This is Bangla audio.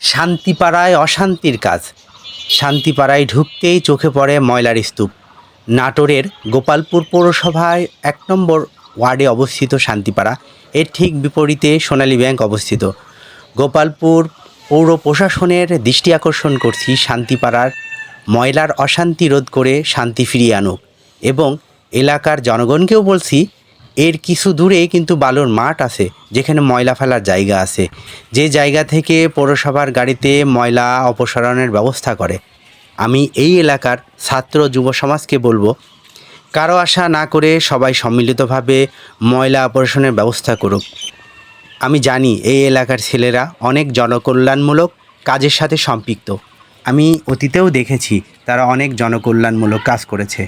শান্তিপাড়ায় অশান্তির কাজ। শান্তিপাড়ায় ঢুকতেই চোখে পড়ে ময়লার স্তূপ। নাটোরের গোপালপুর পৌরসভায় এক নম্বর ওয়ার্ডে অবস্থিত শান্তিপাড়া, এর ঠিক বিপরীতে সোনালী ব্যাংক অবস্থিত। গোপালপুর পৌর প্রশাসনের দৃষ্টি আকর্ষণ করছি শান্তিপাড়ার ময়লার অশান্তি রোধ করে শান্তি ফিরিয়ে আনুক এবং এলাকার জনগণকেও বলছি এর কিছু দূরে কিন্তু বালুর মাঠ আছে, যেখানে ময়লা ফেলার জায়গা আছে। যে জায়গা থেকে পৌরসভার গাড়িতে ময়লা অপসারণের ব্যবস্থা করে। আমি এই এলাকার ছাত্র যুব সমাজকে বলব, কারও আশা না করে সবাই সম্মিলিতভাবে ময়লা অপারেশনের ব্যবস্থা করুক। আমি জানি এই এলাকার ছেলেরা অনেক জনকল্যাণমূলক কাজের সাথে সম্পৃক্ত। আমি অতীতেও দেখেছি তারা অনেক জনকল্যাণমূলক কাজ করেছে।